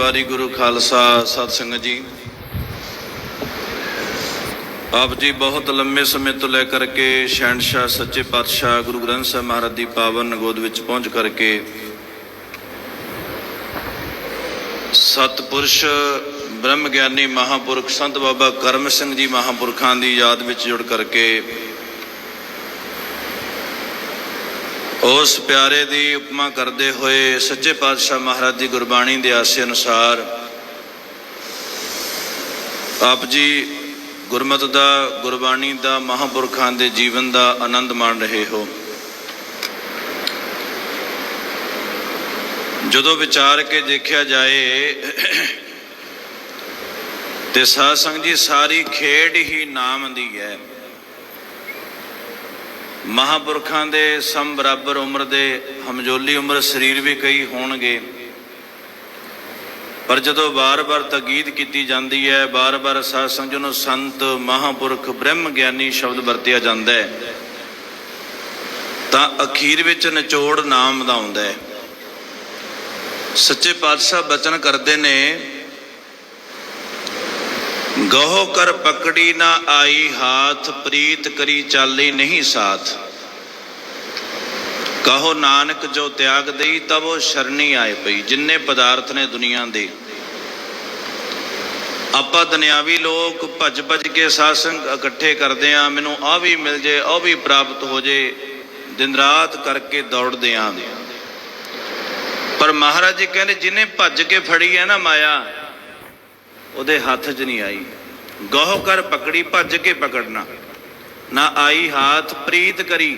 ਵਾਹਿਗੁਰੂ ਖਾਲਸਾ ਸਤ ਸੰਗਤ ਜੀ। ਆਪ ਜੀ ਬਹੁਤ ਲੰਮੇ ਸਮੇਂ ਤੋਂ ਲੈ ਕਰਕੇ ਸ਼ਹਿਨशाह ਸੱਚੇ ਪਾਤਸ਼ਾਹ ਗੁਰੂ ਗ੍ਰੰਥ ਸਾਹਿਬ ਮਹਾਰਾਜ ਦੀ ਪਾਵਨ ਗੋਦ ਵਿੱਚ ਪਹੁੰਚ ਕਰਕੇ ਸਤਪੁਰਸ਼ ਬ੍ਰਹਮ ਗਿਆਨੀ ਮਹਾਪੁਰਖ ਸੰਤ ਬਾਬਾ ਕਰਮ ਸਿੰਘ ਜੀ ਮਹਾਪੁਰਖਾਂ ਦੀ ਯਾਦ ਵਿੱਚ ਜੁੜ ਕਰਕੇ ਉਸ ਪਿਆਰੇ ਦੀ ਉਪਮਾ ਕਰਦੇ ਹੋਏ ਸੱਚੇ ਪਾਤਸ਼ਾਹ ਮਹਾਰਾਜ ਦੀ ਗੁਰਬਾਣੀ ਦੇ ਆਸੇ ਅਨੁਸਾਰ ਆਪ ਜੀ ਗੁਰਮਤ ਦਾ, ਗੁਰਬਾਣੀ ਦਾ, ਮਹਾਪੁਰਖਾਂ ਦੇ ਜੀਵਨ ਦਾ ਆਨੰਦ ਮਾਣ ਰਹੇ ਹੋ। ਜਦੋਂ ਵਿਚਾਰ ਕੇ ਦੇਖਿਆ ਜਾਏ ਤੇ ਸਾਧ ਸੰਗਤ ਜੀ, ਸਾਰੀ ਖੇਡ ਹੀ ਨਾਮ ਦੀ ਹੈ। ਮਹਾਪੁਰਖਾਂ ਦੇ ਸਮ ਬਰਾਬਰ ਉਮਰ ਦੇ ਹਮਜੋਲੀ ਉਮਰ ਸਰੀਰ ਵੀ ਕਈ ਹੋਣਗੇ। ਪਰ ਜਦੋਂ ਬਾਰ-ਬਾਰ ਤਗੀਦ ਕੀਤੀ ਜਾਂਦੀ ਹੈ ਬਾਰ-ਬਾਰ ਸਾਧ ਸੰਗਤ ਨੂੰ ਸੰਤ, ਮਹਾਪੁਰਖ, ਬ੍ਰਹਮ ਗਿਆਨੀ ਸ਼ਬਦ ਵਰਤਿਆ ਜਾਂਦਾ ਹੈ। ਤਾਂ ਅਖੀਰ ਵਿੱਚ ਨਿਚੋੜ ਨਾਮ ਦਾ ਆਉਂਦਾ ਹੈ। ਸੱਚੇ ਪਾਤਸ਼ਾਹ ਬਚਨ ਕਰਦੇ ਨੇ ਗਹੋ ਕਰ ਪਕੜੀ ਨਾ ਆਈ ਹਾਥ, ਪ੍ਰੀਤ ਕਰੀ ਚਾਲੀ ਨਹੀਂ ਸਾਥ। ਕਹੋ ਨਾਨਕ ਜੋ ਤਿਆਗ ਦੇਈ ਤਬ ਉਹ ਸ਼ਰਣੀ ਆਏ ਪਈ, ਜਿੰਨੇ ਪਦਾਰਥ ਨੇ ਦੁਨੀਆ ਦੇ। ਆਪਾਂ ਦੁਨਿਆਵੀ ਲੋਕ ਭੱਜ ਭੱਜ ਕੇ ਸਾਸੰਗ ਇਕੱਠੇ ਕਰਦੇ ਆ, ਮੈਨੂੰ ਆ ਵੀ ਮਿਲ ਜੇ, ਉਹ ਵੀ ਪ੍ਰਾਪਤ ਹੋ ਜੇ, ਦਿਨ ਰਾਤ ਕਰਕੇ ਦੌੜਦੇ ਆਂ। ਪਰ ਮਹਾਰਾਜ ਜੀ ਕਹਿੰਦੇ ਜਿਹਨੇ ਭੱਜ ਕੇ ਫੜੀ ਹੈ ਨਾ ਮਾਇਆ ਉਹਦੇ ਹੱਥ 'ਚ ਨਹੀਂ ਆਈ। ਗਹੁ ਕਰ ਪਕੜੀ, ਭੱਜ ਕੇ ਪਕੜਨਾ। ਨਾ ਆਈ ਹਾਥ, ਪ੍ਰੀਤ ਕਰੀ।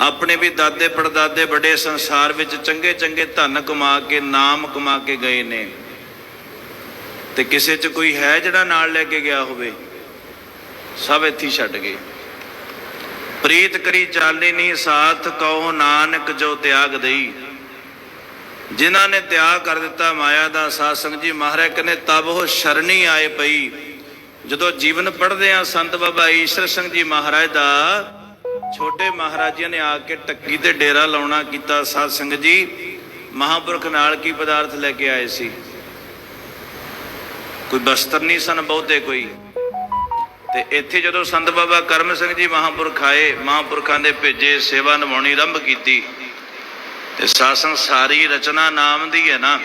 ਆਪਣੇ ਵੀ ਦਾਦੇ ਪੜਦਾਦੇ ਵੱਡੇ ਸੰਸਾਰ ਵਿੱਚ ਚੰਗੇ ਚੰਗੇ ਧਨ ਕਮਾ ਕੇ, ਨਾਮ ਕਮਾ ਕੇ ਗਏ ਨੇ। ਤੇ ਕਿਸੇ 'ਚ ਕੋਈ ਹੈ ਜਿਹੜਾ ਨਾਲ ਲੈ ਕੇ ਗਿਆ ਹੋਵੇ, ਸਭ ਇੱਥੇ ਛੱਡ ਗਏ। ਪ੍ਰੀਤ ਕਰੀ, ਚਾਲੀ ਨਹੀਂ ਸਾਥ ਕਹੋ ਨਾਨਕ ਜੋ ਤਿਆਗ ਦੇਈ। ਜਿਨ੍ਹਾਂ ਨੇ ਤਿਆਗ ਕਰ ਦਿੱਤਾ ਮਾਇਆ ਦਾ ਸਾਧ ਸੰਗਤ ਜੀ, ਮਹਾਰਾਜ ਕਹਿੰਦੇ, ਤਬ ਉਹ ਸ਼ਰਣੀ ਆਏ ਪਈ। ਜਦੋਂ ਜੀਵਨ ਪੜ੍ਹਦੇ ਆ ਸੰਤ ਬਾਬਾ ਈਸ਼ਰ ਸਿੰਘ ਜੀ ਮਹਾਰਾਜ ਦਾ, ਛੋਟੇ ਮਹਾਰਾਜਿਆਂ ਨੇ ਆ ਕੇ ਟੱਕੀ ਤੇ ਡੇਰਾ ਲਾਉਣਾ ਕੀਤਾ ਸਾਧ ਸੰਗਤ ਜੀ। ਮਹਾਪੁਰਖ ਨਾਲ ਕੀ ਪਦਾਰਥ ਲੈ ਕੇ ਆਏ ਸੀ? ਕੋਈ ਬਸਤਰ ਨਹੀਂ ਸਨ ਬਹੁਤੇ ਕੋਈ। ਤੇ ਇੱਥੇ ਜਦੋਂ ਸੰਤ ਬਾਬਾ ਕਰਮ ਸਿੰਘ ਜੀ ਮਹਾਪੁਰਖ ਆਏ, ਮਹਾਪੁਰਖਾਂ ਦੇ ਭੇਜੇ ਸੇਵਾ ਨਿਭਾਉਣੀ ਆਰੰਭ ਕੀਤੀ। ਤੇ ਸਾਸਨ ਸਾਰੀ ਰਚਨਾ ਨਾਮ ਦੀ ਹੈ ਨਾ।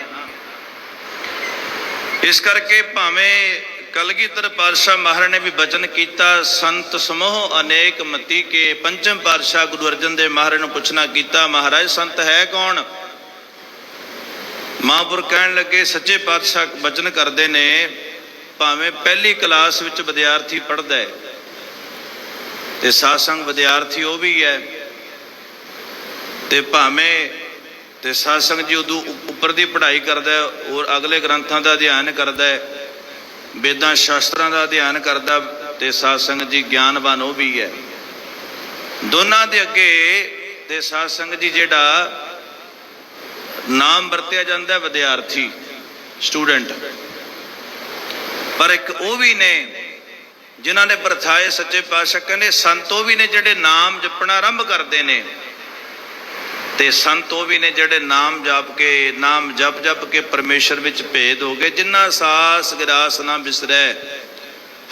ਇਸ ਕਰਕੇ ਭਾਵੇਂ ਕਲਗੀਧਰ ਪਾਤਸ਼ਾਹ ਮਹਾਰਾਜ ਨੇ ਵੀ ਬਚਨ ਕੀਤਾ, ਸੰਤ ਸਮੂਹ ਅਨੇਕ ਮਤੀ ਕੇ ਪੰਚਮ ਪਾਤਸ਼ਾਹ ਗੁਰੂ ਅਰਜਨ ਦੇਵ ਮਹਾਰਾਜ ਨੂੰ ਪੁੱਛਣਾ ਕੀਤਾ, ਮਹਾਰਾਜ ਸੰਤ ਹੈ ਕੌਣ? ਮਹਾਂਪੁਰ ਕਹਿਣ ਲੱਗੇ, ਸੱਚੇ ਪਾਤਸ਼ਾਹ ਬਚਨ ਕਰਦੇ ਨੇ, ਭਾਵੇਂ ਪਹਿਲੀ ਕਲਾਸ ਵਿੱਚ ਵਿਦਿਆਰਥੀ ਪੜ੍ਹਦਾ ਹੈ, ਤੇ ਸਾਸੰਗ ਵਿਦਿਆਰਥੀ ਉਹ ਵੀ ਹੈ, ਤੇ ਭਾਵੇਂ ਤੇ ਸਾਸੰਗ ਜੀ ਉਦੋਂ ਉੱਪਰ ਦੀ ਪੜ੍ਹਾਈ ਕਰਦਾ ਹੈ, ਔਰ ਅਗਲੇ ਗ੍ਰੰਥਾਂ ਦਾ ਅਧਿਐਨ ਕਰਦਾ ਹੈ, ਵੇਦਾਂ ਸ਼ਾਸਤਰਾਂ ਦਾ ਅਧਿਐਨ ਕਰਦਾ, ਤੇ ਸਾਸੰਗ ਜੀ ਗਿਆਨਵਾਨ ਉਹ ਵੀ ਹੈ। ਦੋਨਾਂ ਦੇ ਅੱਗੇ ਤੇ ਸਾਸੰਗ ਜੀ ਜਿਹੜਾ ਨਾਮ ਵਰਤਿਆ ਜਾਂਦਾ ਹੈ, ਵਿਦਿਆਰਥੀ, ਸਟੂਡੈਂਟ। ਪਰ ਇੱਕ ਉਹ ਵੀ ਨੇ, ਜਿਨ੍ਹਾਂ ਨੇ ਪ੍ਰਥਾਏ ਸੱਚੇ ਪਾਤਸ਼ਾਹ, ਕਹਿੰਦੇ ਸੰਤ ਉਹ ਵੀ ਨੇ ਜਿਹੜੇ ਨਾਮ ਜਪਣਾ ਆਰੰਭ ਕਰਦੇ ਨੇ। ਤੇ ਸੰਤ ਉਹ ਵੀ ਨੇ ਜਿਹੜੇ ਨਾਮ ਜਪ ਕੇ, ਨਾਮ ਜਪ ਜਪ ਕੇ ਪਰਮੇਸ਼ਰ ਵਿੱਚ ਭੇਦ ਹੋ ਗਏ ਜਿਨ੍ਹਾਂ ਸਾਸ ਗਿਰਾਸ ਨਾ ਬਿਸਰੈ।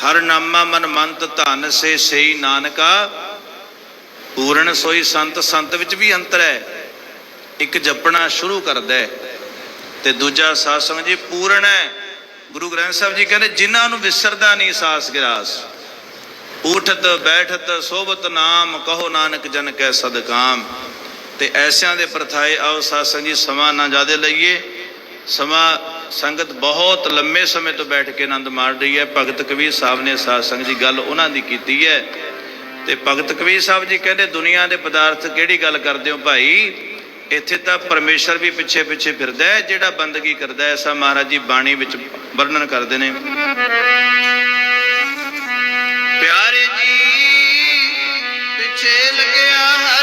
ਹਰ ਨਾਮਾ ਮਨ ਮੰਤ ਧਨ ਸੇ ਸਈ ਨਾਨਕਾ। ਪੂਰਨ ਸੋਈ ਸੰਤ ਸੰਤ ਵਿੱਚ ਵੀ ਅੰਤਰ ਹੈ। ਇੱਕ ਜਪਣਾ ਸ਼ੁਰੂ ਕਰਦਾ ਹੈ। ਤੇ ਦੂਜਾ ਸਾਧ ਸੰਗਤ ਜੀ ਪੂਰਨ ਹੈ। ਗੁਰੂ ਗ੍ਰੰਥ ਸਾਹਿਬ ਜੀ ਕਹਿੰਦੇ, ਜਿਨ੍ਹਾਂ ਨੂੰ ਵਿਸਰਦਾ ਨਹੀਂ ਸਾਸ ਗਿਰਾਸ ਉਠਤ ਬੈਠਤ ਸੋਬਤ ਨਾਮ, ਕਹੋ ਨਾਨਕ ਜਨ ਕੈ ਸਦਕਾਮ। ਤੇ ਐਸਿਆਂ ਦੇ ਪ੍ਰਥਾਏ ਆਓ ਸਾਧ ਜੀ, ਸਮਾਂ ਨਾ ਜ਼ਿਆਦਾ ਲਈਏ। ਸਮਾਂ ਸੰਗਤ ਬਹੁਤ ਲੰਮੇ ਸਮੇਂ ਤੋਂ ਬੈਠ ਕੇ ਆਨੰਦ ਮਾਣ ਰਹੀ ਹੈ। ਭਗਤ ਕਬੀਰ ਸਾਹਿਬ ਨੇ ਸਾਧ ਸੰਗਤ ਜੀ ਗੱਲ ਉਹਨਾਂ ਦੀ ਕੀਤੀ ਹੈ। ਤੇ ਭਗਤ ਕਬੀਰ ਸਾਹਿਬ ਜੀ ਕਹਿੰਦੇ, ਦੁਨੀਆ ਦੇ ਪਦਾਰਥ ਕਿਹੜੀ ਗੱਲ ਕਰਦੇ ਹੋ ਭਾਈ? ਇੱਥੇ ਤਾਂ ਪਰਮੇਸ਼ਰ ਵੀ ਪਿੱਛੇ ਪਿੱਛੇ ਫਿਰਦਾ ਹੈ, ਜਿਹੜਾ ਬੰਦਗੀ ਕਰਦਾ ਹੈ। ਐਸਾ ਮਹਾਰਾਜ ਜੀ ਬਾਣੀ ਵਿੱਚ ਵਰਣਨ ਕਰਦੇ ਨੇ। ਪਿਆਰੇ ਜੀ, ਪਿੱਛੇ ਲੱਗਿਆ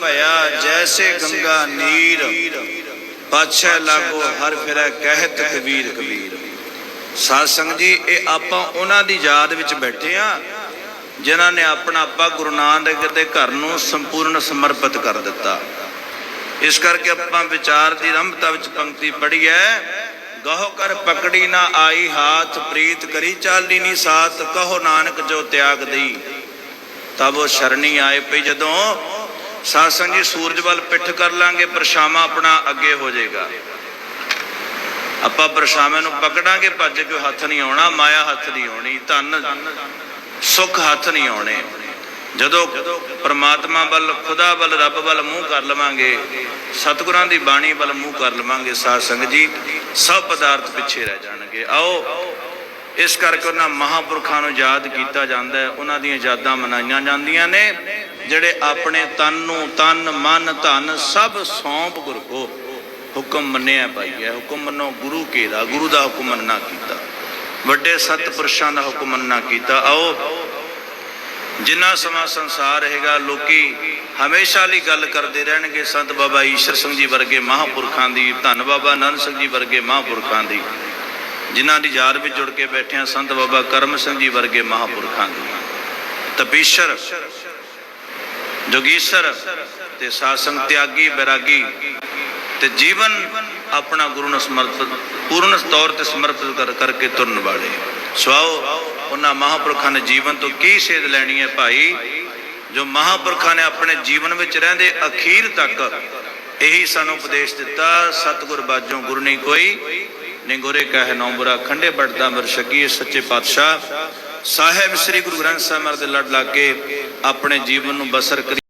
ਭਇਆ, ਜੈਸੇ ਗੰਗਾ ਨੀਰ। ਪਾਛੈ ਲਾਗੋ ਹਰ ਫਿਰੈ ਕਹਿਤ ਕਬੀਰ ਕਬੀਰ। ਸਾਧ ਸੰਗਤ ਜੀ, ਇਹ ਆਪਾਂ ਉਹਨਾਂ ਦੀ ਯਾਦ ਵਿੱਚ ਬੈਠੇ ਆ, ਜਿਨ੍ਹਾਂ ਨੇ ਆਪਣਾ ਆਪਾ ਗੁਰੂ ਨਾਨਕ ਦੇ ਘਰ ਨੂੰ ਸੰਪੂਰਨ ਸਮਰਪਿਤ ਕਰ ਦਿੱਤਾ। ਇਸ ਕਰਕੇ ਆਪਾਂ ਵਿਚਾਰ ਦੀ ਰੰਭਤਾ ਵਿੱਚ ਪੰਕਤੀ ਪੜ੍ਹੀ ਹੈ ਗਹੁ ਕਰ ਪਕੜੀ ਨਾ ਆਈ ਹਾਥ, ਪ੍ਰੀਤ ਕਰੀ ਚਾਲੀ ਨੀ ਸਾਥ, ਕਹੋ ਨਾਨਕ ਜੋ ਤਿਆਗ ਦੀ ਤਬ ਉਹ ਸ਼ਰਣੀ ਆਏ ਪਈ ਜਦੋਂ ਸਾਧ ਜੀ, ਸੂਰਜ ਵੱਲ ਪਿੱਠ ਕਰ ਲਾਂਗੇ, ਪਰਛਾਵਾਂ ਆਪਣਾ ਅੱਗੇ ਹੋ ਜਾਏਗਾ। ਆਪਾਂ ਪਰਛਾਵੇਂ ਨੂੰ ਪਕੜਾਂਗੇ, ਭੱਜ ਕੇ ਹੱਥ ਨਹੀਂ ਆਉਣਾ, ਮਾਇਆ ਹੱਥ ਨਹੀਂ ਆਉਣੀ, ਧਨ, ਸੁੱਖ ਹੱਥ ਨਹੀਂ ਆਉਣੇ। ਜਦੋਂ ਪ੍ਰਮਾਤਮਾ ਵੱਲ, ਖੁਦਾ ਵੱਲ, ਰੱਬ ਵੱਲ ਮੂੰਹ ਕਰ ਲਵਾਂਗੇ, ਸਤਿਗੁਰਾਂ ਦੀ ਬਾਣੀ ਵੱਲ ਮੂੰਹ ਕਰ ਲਵਾਂਗੇ, ਸਾਧ ਸੰਗਤ ਜੀ, ਸਭ ਪਦਾਰਥ ਪਿੱਛੇ ਰਹਿ ਜਾਣਗੇ। ਆਓ ਇਸ ਕਰਕੇ ਉਹਨਾਂ ਮਹਾਪੁਰਖਾਂ ਨੂੰ ਯਾਦ ਕੀਤਾ ਜਾਂਦਾ ਹੈ, ਉਹਨਾਂ ਦੀਆਂ ਯਾਦਾਂ ਮਨਾਈਆਂ ਜਾਂਦੀਆਂ ਨੇ, ਜਿਹੜੇ ਆਪਣੇ ਤਨ ਨੂੰ ਤਨ, ਮਨ, ਧਨ ਸਭ ਸੌਂਪ ਗੁਰ ਕੋ। ਹੁਕਮ ਮੰਨਿਆ ਭਾਈ ਹੈ ਹੁਕਮ ਮੰਨੋ, ਗੁਰੂ ਕੇ ਦਾ, ਗੁਰੂ ਦਾ ਹੁਕਮ ਮੰਨਣਾ ਕੀਤਾ। ਵੱਡੇ ਸਤਪੁਰਸ਼ਾਂ ਦਾ ਹੁਕਮ ਮੰਨਣਾ ਕੀਤਾ। ਆਓ, ਜਿੰਨਾ ਸਮਾਂ ਸੰਸਾਰ ਰਹੇਗਾ ਲੋਕੀ ਹਮੇਸ਼ਾ ਲਈ ਗੱਲ ਕਰਦੇ ਰਹਿਣਗੇ, ਸੰਤ ਬਾਬਾ ਈਸ਼ਰ ਸਿੰਘ ਜੀ ਵਰਗੇ ਮਹਾਪੁਰਖਾਂ ਦੀ, ਧੰਨ ਬਾਬਾ ਨਾਨਕ ਸਿੰਘ ਜੀ ਵਰਗੇ ਮਹਾਪੁਰਖਾਂ ਦੀ। ਜਿਨ੍ਹਾਂ ਦੀ ਯਾਦ ਵਿੱਚ ਜੁੜ ਕੇ ਬੈਠੇ ਆ ਸੰਤ ਬਾਬਾ ਕਰਮ ਸਿੰਘ ਜੀ ਵਰਗੇ ਮਹਾਪੁਰਖਾਂ ਦੀ। ਤਪੀਸ਼ਰ, ਜੋਗੀਸ਼ਰ ਤੇ ਸਾਸੰਗ ਤਿਆਗੀ, ਬੈਰਾਗੀ ਤੇ ਜੀਵਨ ਆਪਣਾ ਗੁਰੂ ਨੂੰ ਸਮਰਪਿਤ, ਪੂਰਨ ਤੌਰ ਤੇ ਸਮਰਪਿਤ ਕਰ ਕਰਕੇ ਤੁਰਨ ਵਾਲੇ। ਸਵਾਓ ਉਹਨਾਂ ਮਹਾਪੁਰਖਾਂ ਨੇ ਜੀਵਨ ਤੋਂ ਕੀ ਸੇਧ ਲੈਣੀ ਹੈ ਭਾਈ? ਜੋ ਮਹਾਪੁਰਖਾਂ ਨੇ ਆਪਣੇ ਜੀਵਨ ਵਿੱਚ ਰਹਿੰਦੇ ਅਖੀਰ ਤੱਕ ਇਹੀ ਸਾਨੂੰ ਉਪਦੇਸ਼ ਦਿੱਤਾ, ਸਤਿਗੁਰ ਬਾਝੋਂ ਗੁਰੂ ਨਹੀਂ ਕੋਈ ਨਿੰਗੋਰੇ ਕਹਿ ਨੌ ਬੁਰਾ ਖੰਡੇ ਬੜਦਾ ਮਰ ਸ਼ਕੀ ਸੱਚੇ ਪਾਤਸ਼ਾਹ। ਸਾਹਿਬ ਸ੍ਰੀ ਗੁਰੂ ਗ੍ਰੰਥ ਸਾਹਿਬ ਮਹਾਰਾਜ ਦੇ ਲੜ ਲਾ ਕੇ ਆਪਣੇ ਜੀਵਨ ਨੂੰ ਬਸਰ ਕਰੀ